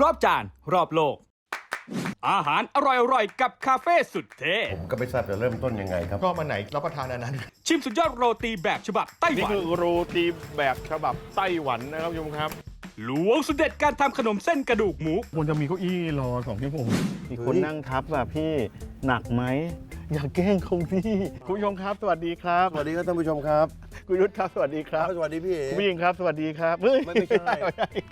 รอบจาน รอบโลก อาหารอร่อยๆ กับคาเฟ่สุดเท่ผมก็ไม่ทราบจะเริ่มต้นยังไงครับ ก็มาไหนรับประทานอันนั้น ชิมสุดยอดโรตีแบบฉบับไต้หนี่วันคือโรตีแบบฉบับไต้หวันนะครับคุณผู้ชมครับหลวงสุดเด็ดการทำขนมเส้นกระดูกหมู ควรจะมีเก้าอี้รอสองชั่วโมงมีคนเฮ้ยนั่งทับอะพี่หนักไหมอย่าแกล้งเขาพี่คุณผู้ชมครับ สวัสดีครับ สวัสดีครับท่านผู้ชมครับ คุณยุทธครับสวัสดีครับสวัสดีพี่เอ๋คุณผู้หญิงครับ สวัสดีครับเฮ้ยไม่ไม่ใช่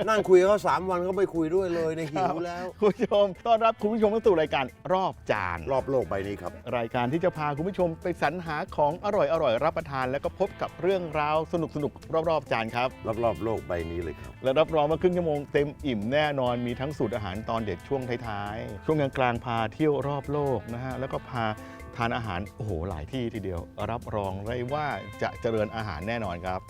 นั่งคุยกับเขาสามวันเขาไม่คุยด้วยเลยในยหิวแล้วคุณผู้ชมต้อนรับคุณผู้ชมเข้าสู่รายการรอบจานรอบโลกใบนี้ครับ รายการที่จะพาคุณผู้ชมไปสรรหาของอร่อยอร่อยๆรับประทาน แล้วก็พบกับเรื่องราวสนุกสนุกๆรอบๆจานครับรอบรอบๆโลกใบนี้เลยครับและรับรองว่าครึ่งชั่วโมงเต็มอิ่มแน่นอนมีทั้งสูตรอาหารตอนเด็ดช่วงท้ายๆช่วงกลางๆพาเที่ยวรอบโลกนะฮะแล้วก็พา ทานอาหารโอ้โหหลายที่ทีเดียว รับรองได้ว่าจะเจริญอาหารแน่นอนครับ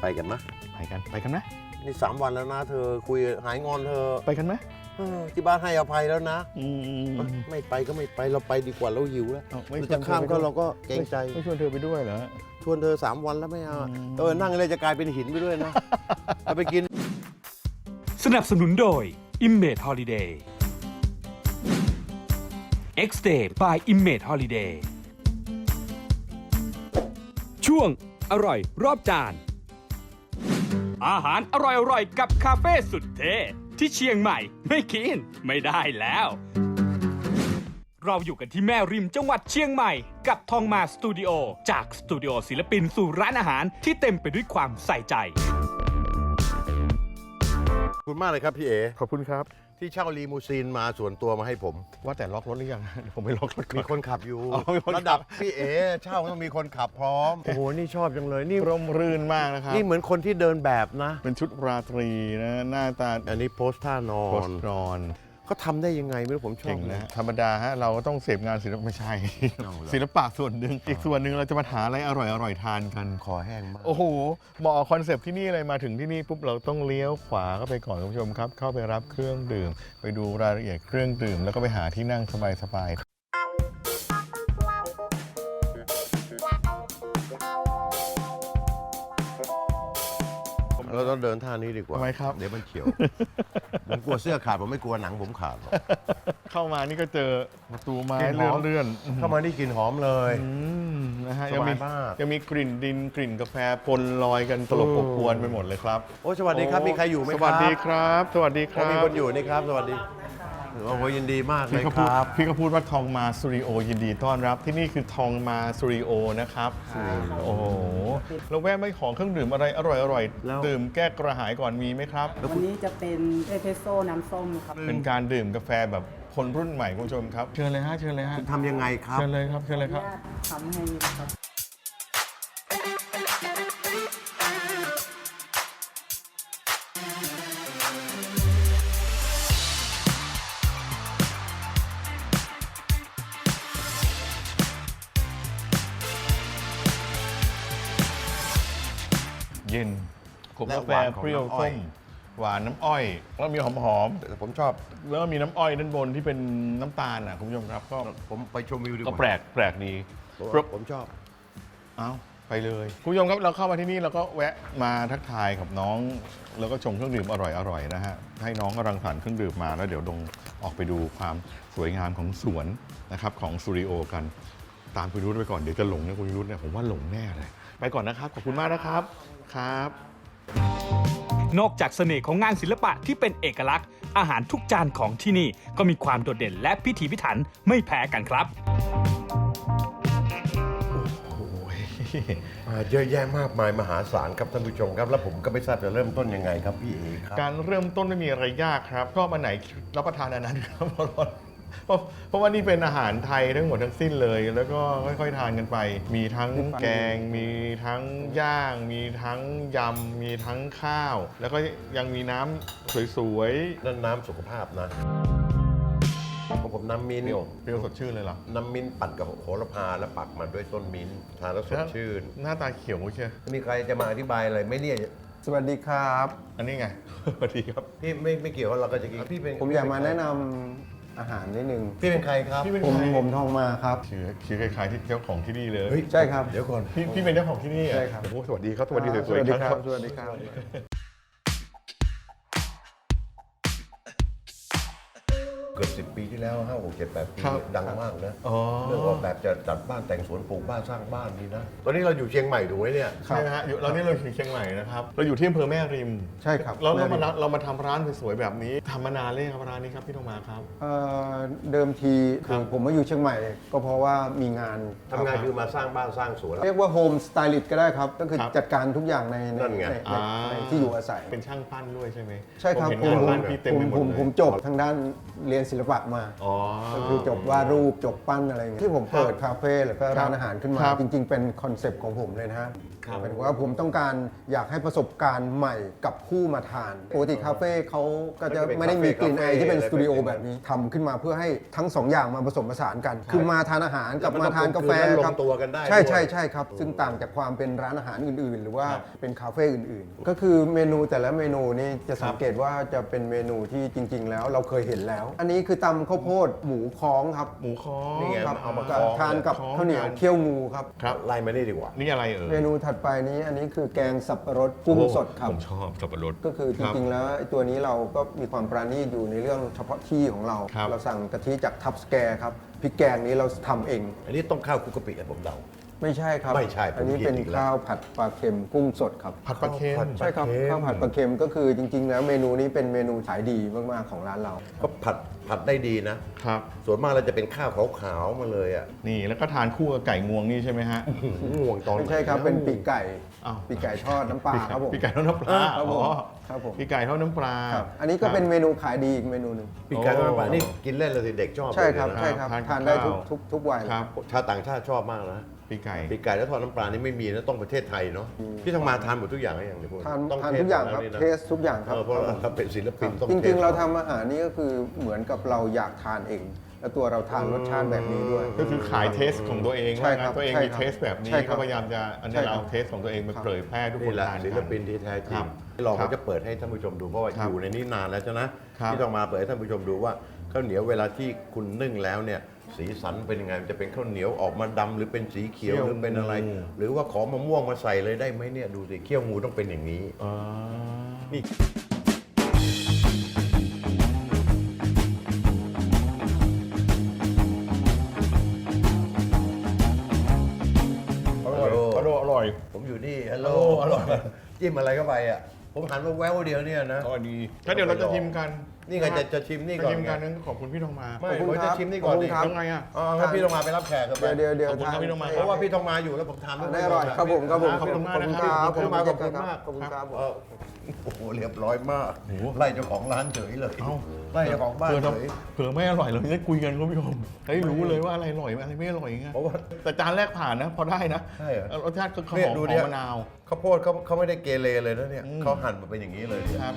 ไปกันมะไปกันไปกันไหมนี่สามวันแล้วนะ เธอคุยหายงอนเธอไปกันไหมเออที่บ้านให้อภัยแล้วนะ อืมไม่ไปก็ไม่ไปเราไปดีกว่าเราหิวแล้วเอ้าไม่เราชวจะนข้ามธก็อไปด้วยเราก็เกรงใจ ไม่ชวนเธอไปด้วยเหรอ ชวนเธอสามวันแล้วไม่เอาอืม เออนั่งเลยจะกลายเป็นหินไปด้วยนะ เอาไปกิน สนับสนุนโดย Image Holiday X Day by Image Holiday ช่วงอร่อยรอบจาน อาหารอร่อยๆกับคาเฟ่สุดเท่ที่เชียงใหม่ไม่กินไม่ได้แล้ว เราอยู่กันที่แม่ริมจังหวัดเชียงใหม่ กับทองมาสตูดิโอจากสตูดิโอศิลปินสู่ร้านอาหารที่เต็มไปด้วยความใส่ใจ ขอบคุณมากเลยครับพี่เอ๋ขอบคุณครับ ที่เช่าลีมูซีนมาส่วนตัวมาให้ผม ว่าแต่ล็อกรถหรือยังเดี๋ยวผมไปล็อกรถก่มีอน คนขับอยู่ อ๋อมีคนขับ ระดับพี่เอ๋เช่าต้องมีคนขับพร้อม โอ้โห นี่ชอบจังเลย นี่ร่มรื่นมากนะครับ นี่เหมือนคนที่เดินแบบนะ เป็นชุดราตรีนะ หน้าตาอันนี้โพสท่านอโพสนต์นอน เขาทำได้ยังไงไม่รู้ผมชอบเก่งนะ ธรรมดาฮะเราก็ต้องเสพงานศิลปะไม่ใช่ เอาเหรอ ศิลปะส่วนหนึ่งอีกส่วนหนึ่งเราจะมาหาอะไรอร่อยอร่อยๆทานกัน คอแห้งมาก โอ้โหเหมาะกับคอนเซปต์ที่นี่เลยมาถึงที่นี่ปุ๊บเราต้องเลี้ยวขวาเข้าไปก่อนคุณผู้ชมครับ เข้าไปรับเครื่องดื่ม ไปดูรายละเอียดเครื่องดื่ม แล้วก็ไปหาที่นั่งสบายๆ ต้องเดินท่านี้ดีกว่าทำไมครับ เดี๋ยวมันเฉียว ผมกลัวเสื้อขาด ผมไม่กลัวหนังผมขาดหรอกเข้ามานี่ก็เจอประตูไม้กลิ่นหเลื่ออนมเลื่อนเข้ามานี่กลิ่นหอมเลย อืมนะฮะสบายยังมีมาก ยังมีกลิ่นดินกลิ่นกาแฟปนลอยกันตลบโอ้อบอวนไปหมดเลยครับโอ้สวัสดีครับมีใครอยู่ไหมสครับวัสดีครับ สวัสดีคโอ้รับ มีคนอยู่นี่ครับ สวัสดี โอ้โหยินดีมากเลพี่ยก็คพูดรับ พี่ก็พูดว่าทองมาสตูดิโอยินดีต้อนรับ ที่นี่คือทองมาสตูดิโอนะครับโอ้โหแล้วแวะไม่ของเครื่องดื่มอะไรอร่อยอร่อยๆ แล้ว ดื่มแก้กระหายก่อนมีไหมครับ วันนี้จะเป็นเอสเปรสโซ่น้ำส้มครับ เป็นการดื่มกาแฟแบบคนรุ่นใหม่คุณผู้ชมครับ เชิญเลยฮะเชิญเลยฮะทำยังไงครับ เชิญเลยครับเชิญเลยครับ ทำให้ครับ เย็นขมและกาแฟหวานของเปรี้ยวน้ำอ้อส้ย มหวานน้ำอ้อย แล้วมีหอมหอมแต่ผมชอบ ๆแล้วก็มีน้ำอ้อยด้านบนที่เป็นน้ำตาลอะคุณผู้ชมครับก็ผมไปชมวิวดีกก็ว่าแปลกแปลกดี ผมผมชอบ เอ้าไปเลย คุณผู้ชมครับเราเข้ามาที่นี่เราก็แวะมาทักทายกับน้อง แล้วก็ชมเครื่องดื่มอร่อยๆนะฮะให้น้องกำลังสรรเครื่องดื่มมาแล้วเดี๋ยวลงออกไปดูความสวยงามของสวนนะครับของสตูดิโอกัน ตามคุณรุ้ไปก่อนเดี๋ยวจะหลงนะคุณรุ้เนี่ยผมว่าหลงแน่เลย ไปก่อนนะครับ ขอบคุณมากนะครับ ครับ นอกจากเสน่ห์ของงานศิลปะที่เป็นเอกลักษณ์ อาหารทุกจานของที่นี่ก็มีความโดดเด่นและพิถีพิถันไม่แพ้กันครับ โอ้ยพี่อ่าเยอะแยะมากมายมหาศาลครับท่านผู้ชมครับ แล้วผมก็ไม่ทราบจะเริ่มต้นยังไงครับพี่เอครับ การเริ่มต้นไม่มีอะไรยากครับชอบอันไหนรับประทานอันนั้นครับ เพราะเพราะเพราะว่านี่เป็นอาหารไทยทั้งหมดทั้งสิ้นเลย แล้วก็ค่อยๆทานกันไป มีทั้งแกง มีทั้งย่าง มีทั้งยำ มีทั้งข้าว แล้วก็ยังมีน้ำสวยนั่นน้ำสุขภาพนะของผมน้ำมิ้นๆเปรี้ยวเปรี้ยวสดชื่นเลยเหรอน้ำมิ้นปั่นกับโหระพาแล้วปักมาด้วยต้นมิ้นทานแล้วสดชื่น หน้าตาเขียวใช่มีใครจะมาอธิบายอะไรไหมเนี่ยสวัสดีครับ อันนี้ไง สวัสดีครับ พี่ไม่ไม่เกี่ยวว่าเราก็จะกินพี่เป็นผมอยากมาแนะนำ อาหารนิดนึงพี่เป็นใครครับพี่เป็นผมใครผมทองมาครับ ชื่อชื่อคล้ายๆที่เจ้าของที่นี่เลยเฮ้ยใช่ครับ เดี๋ยวก่อนพี่พี่เป็นเจ้าของที่นี่เหอใช่ครับ โอ้โหสวัสดีครับสวัสดีสสวยวัสๆดีคครัรับบสวัสดีครับ กือบสิบปีที่แล้วห้าหกเจ็ดแปดปีครับดังมากนะอ๋อเรื่องออกแบบจะจัดบ้านแต่งสวนปลูกบ้านสร้างบ้านนี่นะตอนนี้เราอยู่เชียงใหม่ถูกไหมเนี่ยครับ ใช่ไหมฮะอยู่เรานี่เราอยู่เชียงใหม่นะครับเราอยู่ที่อำเภอแม่ริมใช่ครับแล้วเรามาแม่ริมเรามาทำร้านสวยๆแบบนี้ทำมานานเลยงครับร้านนี้ครับพี่ธงมาครับ เอ่อเดิมทีครัคืบ อผมมาอยู่เชียงใหม่ ก็เพราะว่ามีงาน ทำงานคือมาสร้างบ้านสร้างสวน เรียกว่าโฮมสไตลิสต์ก็ได้ครับ ก็คือครับ จัดการทุกอย่างในในนั่นไง ในอ่าในที่อยู่อาศัย เป็นช่างปั้นด้วยใช่ไหมใช่ครับผมเห็นผมงานบ้านพี่เต็มผมไปหมดผมเลยผมจบทางด้านเรียนศิลปะมา อ๋อ ก็คือจบวาดรูปจบปั้นอะไรอย่างเงี้ยที่ผมเปิดคาเฟ่แล้วก็ร้านอาหารขึ้นมา ครับ จริง ๆ เป็นคอนเซปต์ของผมเลยนะฮะ ครับ หมายถึงว่าผมต้องการอยากให้ประสบการณ์ใหม่กับผู้มาทานปกติคาเฟ่เขาก็จะไม่ได้มีกลิ่นไอที่เป็นสตูดิโอแบบนี้ทำขึ้นมาเพื่อให้ทั้งสองอย่างมาผสมผสานกัน คือมาทานอาหารกับแล้วมันมาทานกาแฟต้องกลมกลืนและครับลงตัวกันได้ใช่ด้วยใช่ใช่ครับ ซึ่งต่างจากความเป็นร้านอาหารอื่นๆ หรือว่าครับเป็นคาเฟ่อื่นๆ ก็คือเมนูแต่ละเมนูนี่จะสังเกตว่าจะเป็นเมนูที่จริง ๆ แล้วเราเคยเห็นแล้ว อันนี้คือตำข้าวโพดหมูค้องครับหมูคอนี่ไง ครับเอามากับคล้อง ทานกับคล้องข้าวเหนียวกันเคี่ยวงูครับ ครับไล่มานี่ดีกว่า นี่อะไรเอ่ย เมนูถัดไปนี้อันนี้คือแกงสับปะรดกุ้งสดครับ ผมชอบสับปะรด ก็คือจริงๆแล้วไอ้ตัวนี้เราก็มีความปราณีตอยู่ในเรื่องเฉพาะที่ของเรา ครับ เราสั่งกะทิจากทับสแกร์ครับพริกแกงนี้เราทำเอง อันนี้ต้องข้าวคลุกกะปิอะผมเดา ไม่ใช่ครับ ไม่ใช่ผมอันนี้ผิดเป็นอีกแล้ว ข้าวผัดปลาเค็มกุ้งสดครับ ผัดปลาเค็มข้าวผัดใช่ครับปลาเค็ม ข้าวผัดปลาเค็มก็คือจริง ๆ แล้วเมนูนี้เป็นเมนูขายดีมากๆของร้านเรา ก็ผัดผัดได้ดีนะ ครับ ส่วนมากเราจะเป็นข้าวขาวๆมาเลยอะนี่แล้วก็ทานคู่กับไก่งวงนี่ใช่ไหมฮะ ง่วงตอน ไม่ใช่ครับเป็นปีกไก่อ้าว ปีกไก่ทอดน้ำปลาครับผม ปีกไก่ทอดน้ำปลาครับผม อ๋อ ครับผม ปีกไก่ทอดน้ำปลาครับอันนี้ก็เป็นเมนูขายดีอีกเมนูหนึ่งปีกไก่ทอดน้ำปลาโอ้นี่กินเล่นเลยสิเด็กชอบใช่ครับเลยนะใช่ครับทานทานได้ทุกข้าวทุกทุกวัย ครับชาวต่างชาติชอบมากนะปีกไก่ ปีกไก่แล้วทอดน้ำปลานี่ไม่มีนะต้องประเทศไทยเนาะพี่ต้องมาทานหมดทุกอย่างไหมอย่างนี้พวกทานต้องทานเททุกอย่างครับแล้วนี่นะเทสทุกอย่างคเอรับอเพราะเราเราเป็นศิลปินต้องจริง ทส ๆ เราทำอาหารนี่ก็คือเหมือนกับเราอยากทานเอง แล้วตัวเราทานรสชาติแบบนี้ด้วย ก็คือขายเทสของตัวเองใช่ว่าครังั้บนตัวเองใช่มีครับเทสแบบนี้ใช่ครับก็พยายามจะอันใช่นี้ครับเอาเทสของตัวเองมาครับเผยแพร่ให้ทุกคนี่นแหละทานศิลปินที่แท้จริครังบเราครัก็บจะเปิดให้ท่านผู้ชมดูเพราะว่าครับอยู่ในนี้นานแล้วใช่ไหมครับที่ต้องมาเปิดให้ท่านผู้ชมดูว่าข้าวเหนียวเวลาที่คุณนึ่งแล้วเนี่ยสีสันเป็นยังไงมันจะเป็นข้าวเหนียวออกมาดำหรือเป็นสีเขียวหรือเป็นอะไรหรือว่าขอมะม่วงมาใส่เลยได้ไหมเนี่ยดูสิเขี้ยวงูต้องเป็นอย่างนี้อ่านี่ จิ้มอะไรเข้าไปอะผมหันมาแววเดียวเนี่ยนะอร่อยดีแล้วเดี๋ยวเราจะชิมกันนี่ไงจะจะชิมนี่ก่อนจะชิมกันไงนั้นขอบคุณพี่ทองมาไม่ขอบคุณผมครัจะบชิมนี่ก่อนดิขอบคุณครับยังไงอะอ๋องั้นพี่ต้องมาไปรับแขกกันไปเดี๋ยวเดี๋ยวขอบคุณครับพี่ต้องมาเพราะว่าพี่ต้องมาอยู่แล้วผมทานทานได้อร่อยครับผมครับผมขอบคุณมากนะคครัรับบขอบคุณมากขอบคุณมากขอบคุณครับเออโอ้โหเรียบร้อยมากโอ้โหไล่เจ้าของร้านเฉยเลยเอ้าไล่เจ้าของบ้านเผื่อเฉยเผื่อไม่อร่อยเราจะได้คุยกันคุณผู้ชมได้รู้เลยว่าอะไรอร่อยอะไรไม่อร่อยไงเพราะว่าแต่จานแรกผ่านนะพอได้นะใช่เหรอรสชาติก็หเนี่ยอมดูหเนี่อยมมะนาวข้าวโพดเขาเขาไม่ได้เกเรเลยนะเนี่ยอืมเขาหั่นมาเป็นอย่างนี้เลยเนี่ยครับ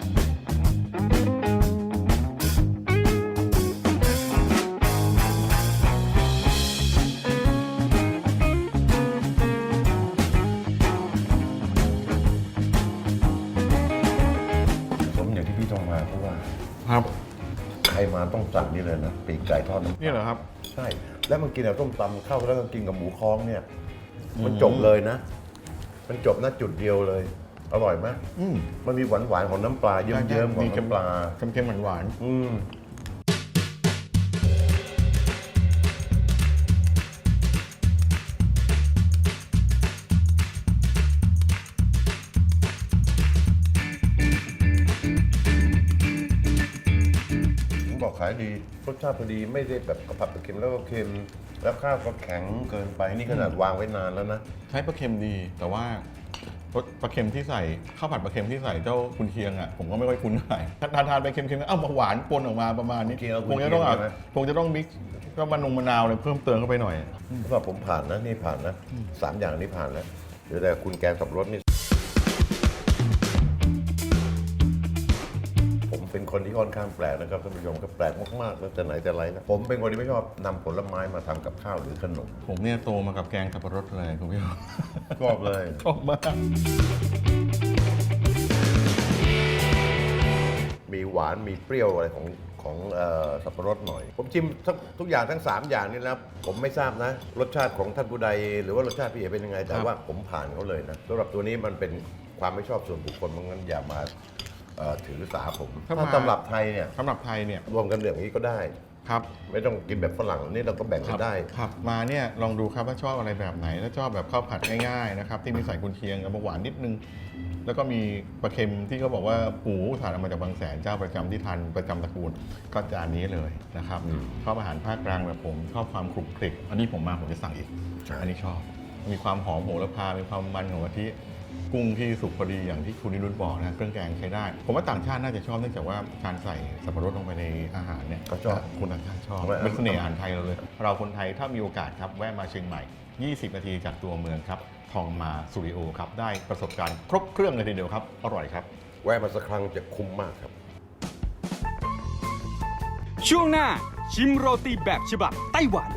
ครับ ใครมาต้องสั่งนี่เลยนะปีกไก่ทอดน้ำปลานี่เหรอครับ ใช่ แล้วมันกินกับต้มตำเข้าแล้วก็กินกับหมูค้องเนี่ย มันจบเลยนะ มันจบนะจุดเดียวเลย อร่อยไหมอืม มันมีหวานหวานๆของน้ำปลาเยิ้มๆของน้ำปลา เค็มๆหวานอืมายดีรสชาติพอดีไม่ได้แบบกระผัดกระเค็มแล้วก็เค็ม แล้วข้าวก็แข็งเกินไปนี่ขนาดวางไว้นานแล้วนะ ใช้ปลาเค็มดีแต่ว่ารสปลาเค็มที่ใส่ข้าวผัดปลาเค็มที่ใส่เจ้าคุณเคียงอะผมก็ไม่ค่อยคุ้นเท่าไหร่ทานทานไปเค็มๆเอ้ามาหวานปนออกมาประมาณนี้เคียงเอาคงจะต้องคุณเคียงใช่ไหม คงจะต้องมิกซ์ก็มะนงมะนาวเลยเพิ่มเติมเข้าไปหน่อยเพราะว่าผมผ่านนะนี่ผ่านนะสามอย่างนี้ผ่านแล้วเดี๋ยวแต่คุณแกงสับปะรสนี่ คนที่ค่อนข้างแปลกนะครับท่านผู้ชมก็แปลกมากๆแล้วแต่ไหนแต่ไรนะผมเป็นคนที่ไม่ชอบนำผลไม้มาทำกับข้าวหรือขนมผมเนี่ยโตมากับแกงสับปะรดเลยคุณผู้ชมชอบเลย ชอบมาก มีหวานมีเปรี้ยวอะไรของของเอ่อสับปะรดหน่อย ผมชิมทั้งทุกอย่างทั้ง 3 อย่างนี้แล้วผมไม่ทราบนะ รสชาติของท่านผู้ใด หรือว่ารสชาติพี่เอ๋เป็นยังไง แต่ว่าผมผ่านเขาเลยนะสำหรับตัวนี้มันเป็นความไม่ชอบส่วนบุคคลเพราะงั้นอย่ามา เอ่อถือสาผมถ้าถ้ามาตำรับไทยเนี่ยสำหรับไทยเนี่ยรวมกันอย่างนี้ก็ได้ ครับไม่ต้องกินแบบฝรั่งนี่เราก็แบ่งกันได้ ครับมาเนี่ยลองดูครับว่าชอบอะไรแบบไหน ถ้าชอบแบบข้าวผัดง่ายๆนะครับที่มีใส่กุนเชียงกับหวานนิดนึง แล้วก็มีปลาเค็มที่เขาบอกว่าปูถ่านเอามาจากบางแสนเจ้าประจำที่ทานประจำตระกูลก็จานนี้เลยนะครับชอบอาหารภาคกลางแบบผมชอบความคลุกคลิกอันนี้ผมมาผมจะสั่งอีก ใช่ อันนี้ชอบมีความหอมโหระพามีความมันของกะทิ กุ้งที่สุกพอดีอย่างที่คุณนิรุตบอกนะเครื่องแกงใช้ได้ ผมว่าต่างชาติน่าจะชอบเนื่องจากว่าการใส่สับปะรดลงไปในอาหารเนี่ยก็ชอบคนต่างชาติชอบทำไมเป็นเสน่ห์อาหารไทยเราเลย เราคนไทยถ้ามีโอกาสครับแวะมาเชียงใหม่ 20 นาทีจากตัวเมืองครับทองมาสตูดิโอครับได้ประสบการณ์ครบเครื่องเลยทีเดียวครับอร่อยครับแวะมาสักครั้งจะคุ้มมากครับ ช่วงหน้าชิมโรตีแบบฉบับไต้หวัน